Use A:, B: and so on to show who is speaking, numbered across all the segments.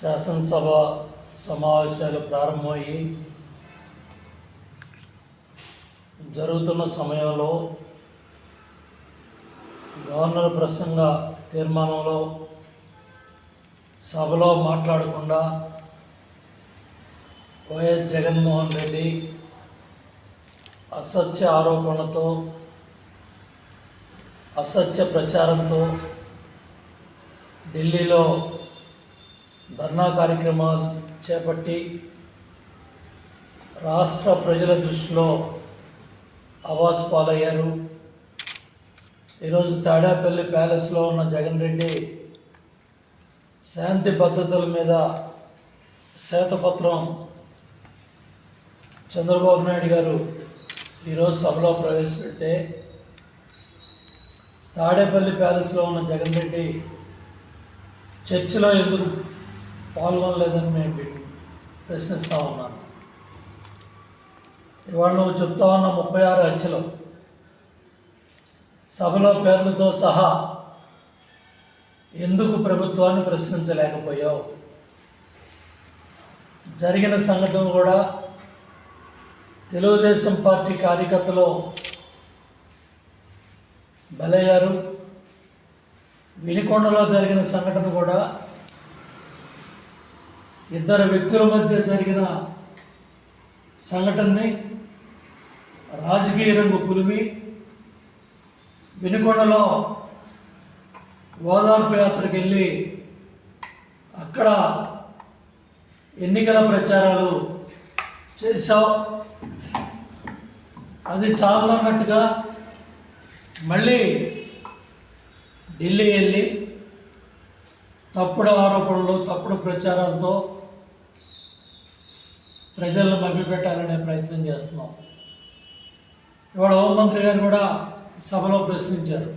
A: శాసనసభ సమావేశాలు ప్రారంభమయ్యి జరుగుతున్న సమయంలో గవర్నర్ ప్రసంగ తీర్మానంలో సభలో మాట్లాడకుండా వైఎస్ జగన్మోహన్ రెడ్డి అసత్య ఆరోపణలతో అసత్య ప్రచారంతో ఢిల్లీలో ధర్నా కార్యక్రమాలు చేపట్టి రాష్ట్ర ప్రజల దృష్టిలో అవాస్ పాలయ్యారు. ఈరోజు తాడేపల్లి ప్యాలెస్లో ఉన్న జగన్ రెడ్డి శాంతి భద్రతల మీద శ్వేతపత్రం చంద్రబాబు నాయుడు గారు ఈరోజు సభలో ప్రవేశపెడితే తాడేపల్లి ప్యాలెస్లో ఉన్న జగన్ రెడ్డి చర్చిలో ఎందుకు పాల్గొనలేదని మేము ప్రశ్నిస్తూ ఉన్నాను ఇవాళ నువ్వు చెప్తా ఉన్న ముప్పై ఆరు హత్యలు సభలో పేర్లతో సహా ఎందుకు ప్రభుత్వాన్ని ప్రశ్నించలేకపోయావు? జరిగిన సంఘటన కూడా తెలుగుదేశం పార్టీ కార్యకర్తలు బలయ్యారు. వినికొండలో జరిగిన సంఘటన కూడా ఇద్దరు వ్యక్తుల మధ్య జరిగిన సంఘటనని రాజకీయ రంగు పులిమి వినుకొండలో ఓదార్పు యాత్రకు వెళ్ళి అక్కడ ఎన్నికల ప్రచారాలు చేశావు అది చాలన్నట్టుగా మళ్ళీ ఢిల్లీ వెళ్ళి తప్పుడు ఆరోపణలు తప్పుడు ప్రచారాలతో ప్రజలను మభ్యపెట్టాలనే ప్రయత్నం చేస్తున్నాం. ఇవాళ హోంమంత్రి గారు కూడా సభలో ప్రశ్నించారు.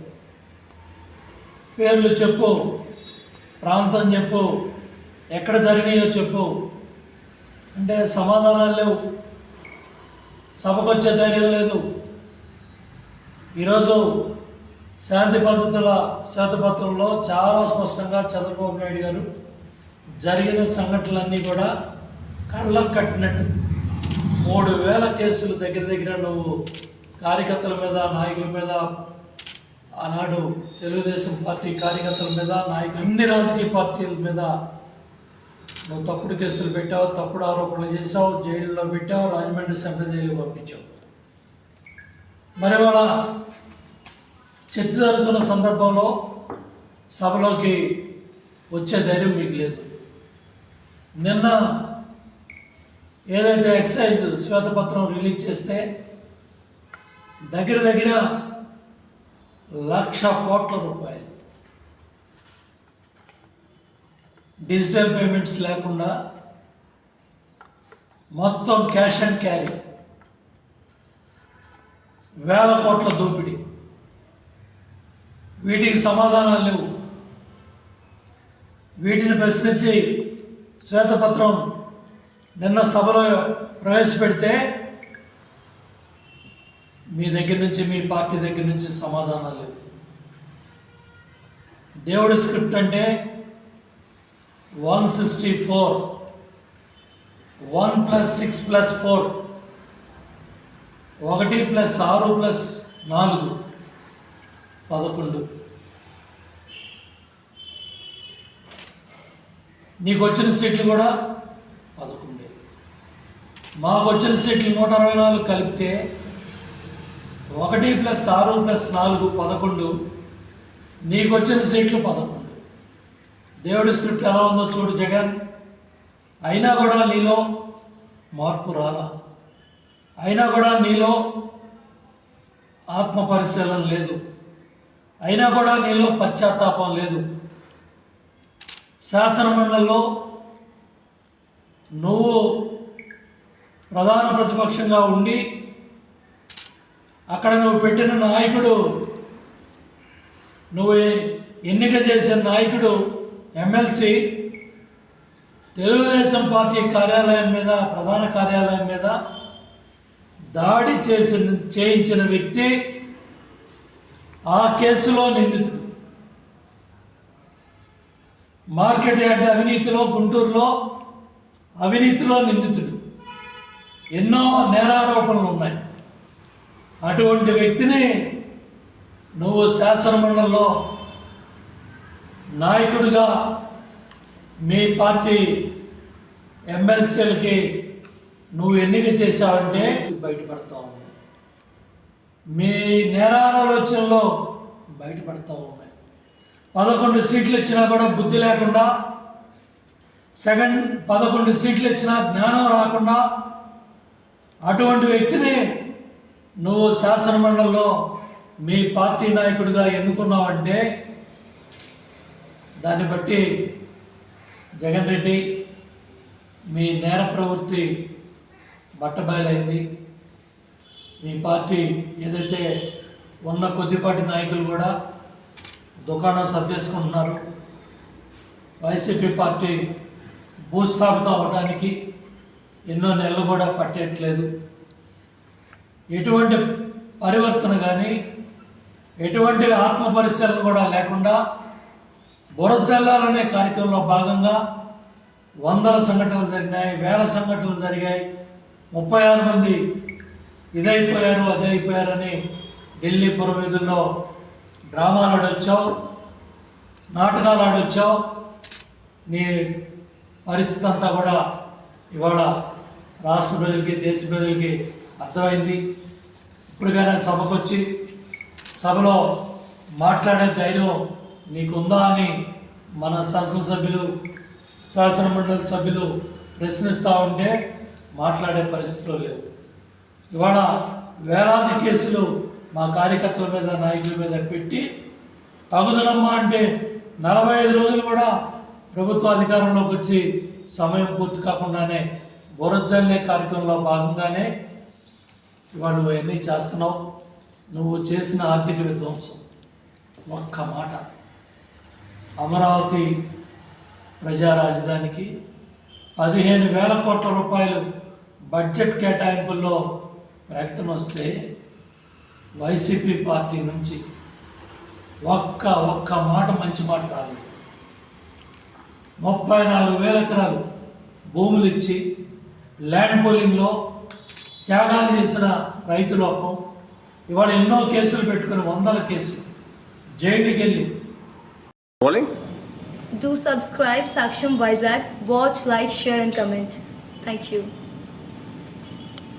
A: పేర్లు చెప్పు ప్రాంతం చెప్పు ఎక్కడ జరిగినాయో చెప్పు. అంటే సమాధానాలు లేవు. సభకు వచ్చే ధైర్యం లేదు. ఈరోజు శాంతి పద్ధతుల శ్వేతపత్రంలో చాలా స్పష్టంగా చంద్రబాబు నాయుడు గారు జరిగిన సంఘటనలన్నీ కూడా కళ్ళం కట్టినట్టు. మూడు వేల కేసులు దగ్గర దగ్గర నువ్వు కార్యకర్తల మీద నాయకుల మీద ఆనాడు తెలుగుదేశం పార్టీ కార్యకర్తల మీద నాయకు అన్ని రాజకీయ పార్టీల మీద నువ్వు తప్పుడు కేసులు పెట్టావు తప్పుడు ఆరోపణలు చేసావు జైల్లో పెట్టావు రాజమండ్రి సెంట్రల్ జైలు పంపించావు. మరి వాళ్ళ చర్చ జరుగుతున్న సందర్భంలో సభలోకి వచ్చే ధైర్యం మీకు లేదు. నిన్న ఏదైతే ఎక్సైజ్ శ్వేతపత్రం రిలీజ్ చేస్తే దగ్గర దగ్గర లక్ష కోట్ల రూపాయలు. డిజిటల్ పేమెంట్స్ లేకుండా మొత్తం క్యాష్ అండ్ క్యారీ. వేల కోట్ల దోపిడీ. వీటికి సమాధానాలు లేవు. వీటిని ప్రశ్నించి శ్వేతపత్రం నిన్న సభలో ప్రవేశపెడితే మీ దగ్గర నుంచి మీ పార్టీ దగ్గర నుంచి సమాధానాలు లేవు. దేవుడి స్క్రిప్ట్ అంటే one sixty four one plus six plus four ఒకటి ప్లస్ ఆరు ప్లస్ నాలుగు పదకొండు. నీకు వచ్చిన సీట్లు కూడా మాకు వచ్చిన సీట్లు నూట అరవై నాలుగు కలిపితే ఒకటి ప్లస్ ఆరు ప్లస్ నాలుగు పదకొండు నీకు వచ్చిన సీట్లు పదకొండు. దేవుడి స్క్రిప్ట్ ఎలా ఉందో చూడు జగన్. అయినా కూడా నీలో మార్పు రాలా. అయినా కూడా నీలో ఆత్మ పరిశీలన లేదు. అయినా కూడా నీలో పశ్చాత్తాపం లేదు. శాసనమండలిలో నువ్వు ప్రధాన ప్రతిపక్షంగా ఉండి అక్కడ నువ్వు పెట్టిన నాయకుడు నువ్వు ఎన్నిక చేసిన నాయకుడు ఎమ్మెల్సీ తెలుగుదేశం పార్టీ కార్యాలయం మీద ప్రధాన కార్యాలయం మీద దాడి చేసిన చేయించిన వ్యక్తి ఆ కేసులో నిందితుడు. మార్కెట్ యార్డ్ అవినీతిలో గుంటూరులో అవినీతిలో నిందితుడు. ఎన్నో నేరారోపణలు ఉన్నాయి. అటువంటి వ్యక్తిని నువ్వు శాసనమండలిలో నాయకుడిగా మీ పార్టీ ఎమ్మెల్సీలకి నువ్వు ఎన్నిక చేశావంటే బయటపడతా ఉంది. మీ నేరాలోచనలో బయటపడతా ఉన్నాయి పదకొండు సీట్లు ఇచ్చినా కూడా బుద్ధి లేకుండా సెకండ్ పదకొండు సీట్లు ఇచ్చినా జ్ఞానం రాకుండా అటువంటి వ్యక్తిని నువ్వు శాసనమండలిలో మీ పార్టీ నాయకుడిగా ఎన్నుకున్నావంటే దాన్ని బట్టి జగన్ రెడ్డి మీ నేర ప్రవృత్తి బట్టబయలైంది. మీ పార్టీ ఏదైతే ఉన్న కొద్దిపాటి నాయకులు కూడా దుకాణం సర్దేసుకుంటున్నారు. వైసీపీ పార్టీ భూస్థాపితం అవ్వడానికి ఎన్నో నెలలు కూడా పట్టేయట్లేదు ఎటువంటి పరివర్తన కానీ ఎటువంటి ఆత్మ పరిశీలన కూడా లేకుండా బురజల్లాలనే కార్యక్రమంలో భాగంగా వందల సంఘటనలు జరిగినాయి వేల సంఘటనలు జరిగాయి. ముప్పై ఆరు మంది ఇదైపోయారు అదే అయిపోయారని ఢిల్లీ పురవీధుల్లో డ్రామాలు ఆడొచ్చావు నాటకాలు ఆడొచ్చావు. నీ పరిస్థితి అంతా కూడా ఇవాళ రాష్ట్ర ప్రజలకి దేశ ప్రజలకి అర్థమైంది. ఇప్పటికైనా సభకు వచ్చి సభలో మాట్లాడే ధైర్యం నీకుందా అని మన శాసనసభ్యులు శాసనమండలి సభ్యులు ప్రశ్నిస్తూ ఉంటే మాట్లాడే పరిస్థితిలో లేవు. ఇవాళ వేలాది కేసులు మా కార్యకర్తల మీద నాయకుల మీద పెట్టి తగుదనమ్మా అంటే నలభై ఐదు రోజులు కూడా ప్రభుత్వ అధికారంలోకి వచ్చి సమయం పూర్తి కాకుండానే బోరజల్లే కార్యక్రమంలో భాగంగానే ఇవాళ నువ్వు అన్నీ చేస్తున్నావు? నువ్వు చేసిన ఆర్థిక విధ్వంసం. ఒక్క మాట. అమరావతి ప్రజా రాజధానికి పదిహేను వేల కోట్ల రూపాయలు బడ్జెట్ కేటాయింపుల్లో ప్రకటన వస్తే వైసీపీ పార్టీ నుంచి ఒక్క ఒక్క మాట మంచి మాట రాలేదు. ముప్పై నాలుగు వేల ఎకరాలు భూములు ఇచ్చి ల్యాండ్ పోలింగ్లో త్యాగాలు చేసిన రైతు లోకం ఇవాళ ఎన్నో కేసులు పెట్టుకుని వందల కేసులు జైలుకి వెళ్ళి?
B: Do subscribe Saksham Vizag. Watch, like, share, and comment. Thank you.